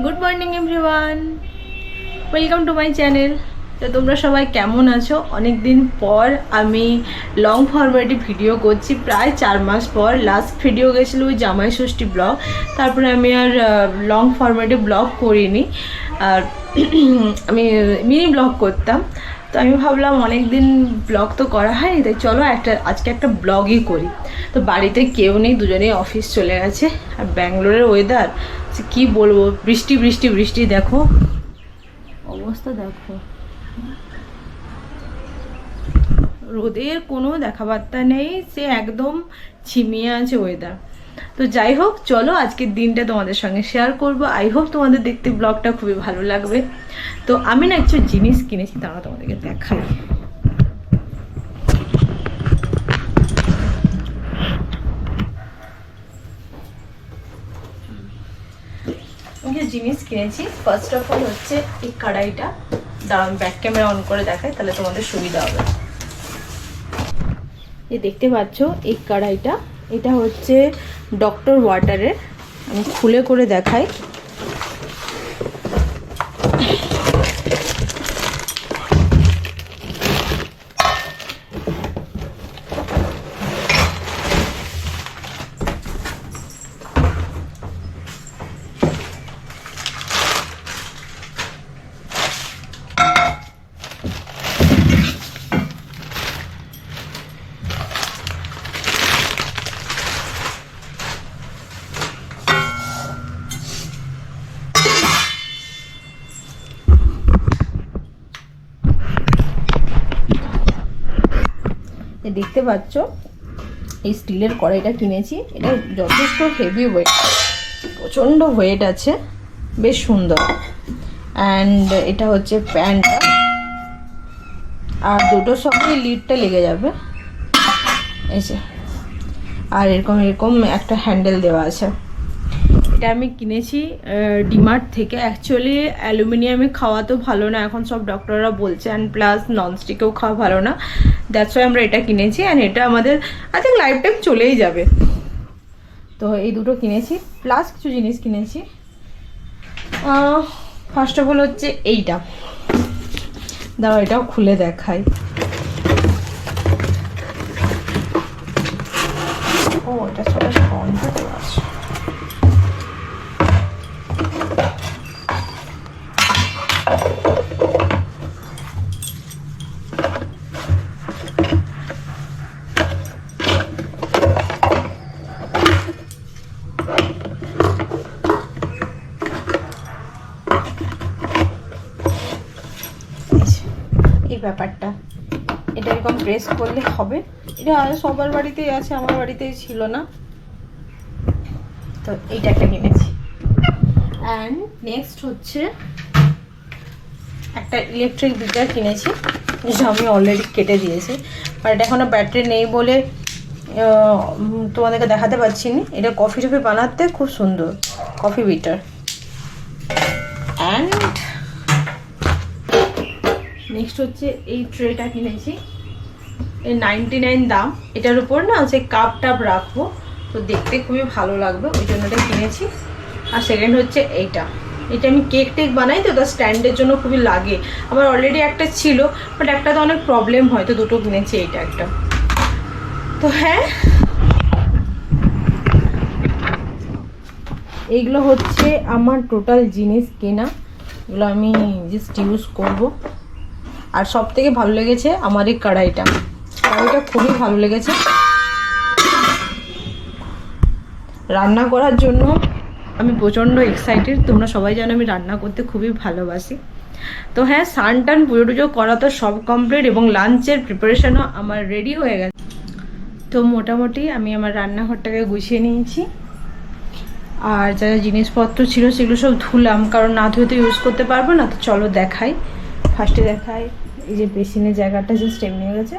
Good morning everyone welcome to my channel তো তোমরা সবাই কেমন আছো? অনেক দিন পর আমি লং ফরম্যাটে ভিডিও করছি। প্রায় চার মাস পর লাস্ট ভিডিও গেছিল ওই জামাই ষষ্ঠী ব্লগ তারপরে আমি আর লং ফরম্যাটে ব্লগ করিনি। আর আমি মিনি ব্লগ করতাম। তো আমি ভাবলাম অনেক দিন ব্লগ তো করা হয়নি, তাই চলো একটা, আজকে একটা ব্লগই করি। তো বাড়িতে কেউ নেই, দুজনেই অফিস চলে গেছে। আর ব্যাঙ্গালোরের ওয়েদার কি বলব? বৃষ্টি বৃষ্টি বৃষ্টি, দেখো। অবস্থা দেখো। রোদের কোনো দেখাবার্তা নেই, সে একদম ছিমিয়ে আছে ওয়েদার তো যাই হোক, চলো আজকের দিনটা তোমাদের সঙ্গে শেয়ার করব। আই হোপ তোমাদের দেখতে ব্লগটা খুবই ভালো লাগবে। তো আমি না কিছু জিনিস কিনেছি তারা তোমাদেরকে দেখাই। কিছু জিনিস কিনেছি। ফার্স্ট অফ অল হচ্ছে এই কড়াইটা। দাঁড়ান ব্যাক ক্যামেরা অন করে দেখায় তাহলে তোমাদের সুবিধা হবে। এ দেখতে পাচ্ছ এই কড়াইটা। এটা হচ্ছে ডক্টর ওয়াটারের আমি খুলে করে দেখাই। দেখতে পাচ্ছ, এই স্টিলের কড়াইটা কিনেছি। এটা যথেষ্ট হেভি ওয়েট প্রচণ্ড ওয়েট আছে। বেশ সুন্দর। অ্যান্ড এটা হচ্ছে প্যান্টটা আর দুটো সঙ্গে লিডটা লেগে যাবে। যে। আর এরকম এরকম একটা হ্যান্ডেল দেওয়া আছে। এটা আমি কিনেছি ডিমার্ট থেকে। অ্যাকচুয়ালি অ্যালুমিনিয়ামে খাওয়া তো ভালো না। এখন সব ডক্টররা বলছে। অ্যান্ড প্লাস ননস্টিকেও খাওয়া ভালো না। দ্যাটস ওয়াই আমরা এটা কিনেছি অ্যান্ড এটা আমাদের আই থিঙ্ক লাইফ টাইম চলেই যাবে। তো এই দুটো কিনেছি প্লাস কিছু জিনিস কিনেছি। ফার্স্ট অফ অল হচ্ছে এইটা। দাও, এটাও খুলে দেখাই। ও, এটা এই ব্যাপারটা। এটা এরকম প্রেস করলে হবে। এটা সবার বাড়িতেই আছে, আমার বাড়িতেই ছিল না। তো এইটা একটা কিনেছি অ্যান্ড নেক্সট হচ্ছে একটা ইলেকট্রিক বিটার কিনেছি, যেটা আমি অলরেডি কেটে দিয়েছি। আর এটা এখনও ব্যাটারি নেই বলে তোমাদেরকে দেখাতে পারছি না। এটা কফি টফি বানাতে খুব সুন্দর কফি বিটার অ্যান্ড নেক্সট হচ্ছে এই ট্রেটা কিনেছি এই নাইনটি নাইন দাম। এটার উপর না যে কাপ টাপ রাখব। তো দেখতে খুবই ভালো লাগবে, ওই জন্য এটা কিনেছি। আর সেকেন্ড হচ্ছে এইটা। এটা আমি কেক টেক বানাই তো তার স্ট্যান্ডের জন্য খুবই লাগে। আমার অলরেডি একটা ছিল বাট একটা তো অনেক প্রবলেম হয়, তো দুটো কিনেছি এইটা একটা। তো হ্যাঁ। এইগুলো হচ্ছে আমার টোটাল জিনিস কেনা। এগুলো আমি জাস্ট ইউজ করব। আর সব থেকে ভালো লেগেছে আমার এই কড়াইটা। কড়াইটা খুবই ভালো লেগেছে। রান্না করার জন্য আমি প্রচণ্ড এক্সাইটেড তোমরা সবাই জানো আমি রান্না করতে খুবই ভালোবাসি। তো হ্যাঁ সান টান পুজো টুজো করা তো সব কমপ্লিট এবং লাঞ্চের প্রিপারেশনও আমার রেডি হয়ে গেছে। তো মোটামুটি আমি আমার রান্নাঘরটাকে গুছিয়ে নিয়েছি। আর যা জিনিসপত্র ছিল সেগুলো সব ধুলাম, কারণ না ধুয়ে তো ইউজ করতে পারব না, তো চলো দেখাই। ফার্স্টে দেখায় এই যে বেসিনের জায়গাটা জাস্ট এমনি হয়ে গেছে।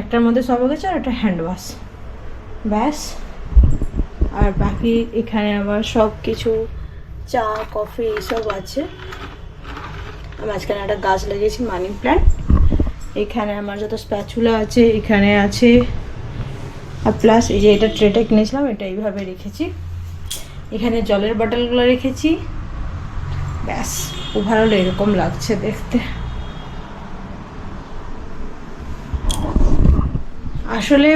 একটার মধ্যে সব হয়ে গেছে আর একটা হ্যান্ড ওয়াশ ব্যাস। আর বাকি এখানে আবার সব কিছু, চা কফি এইসব আছে। মাঝখানে একটা গাছ লাগিয়েছি, মানি প্ল্যান্ট। এখানে আমার যত স্প্যাচুলা আছে, এখানে আছে। আর প্লাস এই যে এটা ট্রেটা কিনেছিলাম, এটা এইভাবে রেখেছি। এখানে জলের বটলগুলো রেখেছি। ব্যাস ওভারঅল এরকম লাগছে দেখতে। আসলে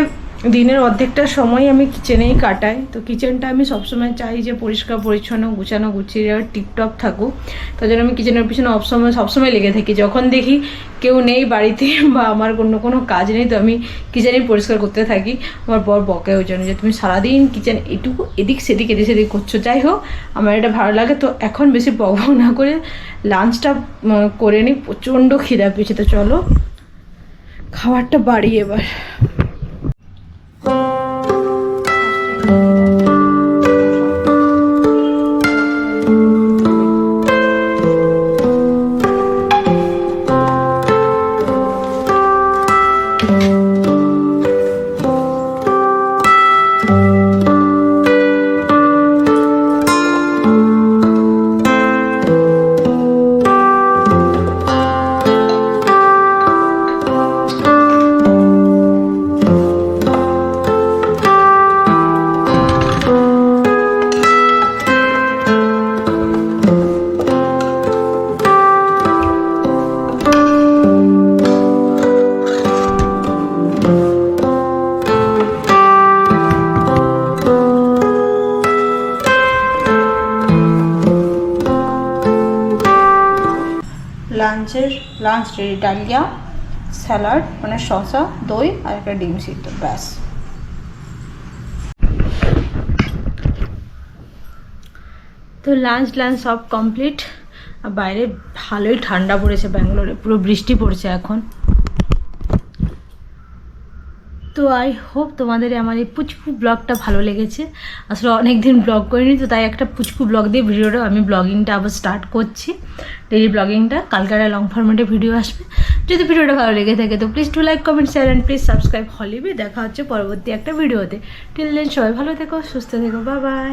দিনের অর্ধেকটা সময় আমি কিচেনেই কাটাই। তো কিচেনটা আমি সবসময় চাই যে পরিষ্কার, পরিচ্ছন্ন, গুছানো, গুছিয়ে টিপটপ থাকুক। তার জন্য আমি কিচেনের পিছনে সবসময় সবসময় লেগে থাকি। যখন দেখি কেউ নেই বাড়িতে বা আমার অন্য কোনো কাজ নেই, তো আমি কিচেনেই পরিষ্কার করতে থাকি। আমার বর বকে ওই জন্য যে, তুমি সারাদিন কিচেন এটুকু এদিক সেদিক এদিক সেদিক করছ। যাই হোক, আমার এটা ভালো লাগে। তো এখন বেশি বকবক না করে লাঞ্চটা করে নিই। প্রচণ্ড খিদা পেয়েছে। তো চলো, খাবারটা বাড়ি এবার। লাঞ্চের, লাঞ্চ রেডি ডালিয়া, স্যালাড মানে শসা, দই আর একটা ডিম সিদ্ধ, ব্যাস। তো লাঞ্চ লাঞ্চ সব কমপ্লিট বাইরে ভালোই ঠান্ডা পড়েছে ব্যাঙ্গালোরে, পুরো বৃষ্টি পড়ছে এখন। তো আই হোপ তোমাদের আমার এই পুচকু ব্লগটা ভালো লেগেছে। আসলে অনেক দিন ব্লগ করিনি, তো তাই একটা পুচকু ব্লগ দিয়ে ভিডিওটা আমি ব্লগিংটা আবার স্টার্ট করছি। ডেলি ব্লগিংটা কালকার লং ফরম্যাটে ভিডিও আসবে। যদি ভিডিওটা ভালো লেগে থাকে, তো please to like comment share and please subscribe হলিবে দেখা হচ্ছে পরবর্তী একটা ভিডিওতে টিল দেন সবাই ভালো থেকো, সুস্থ থেকো বা বাই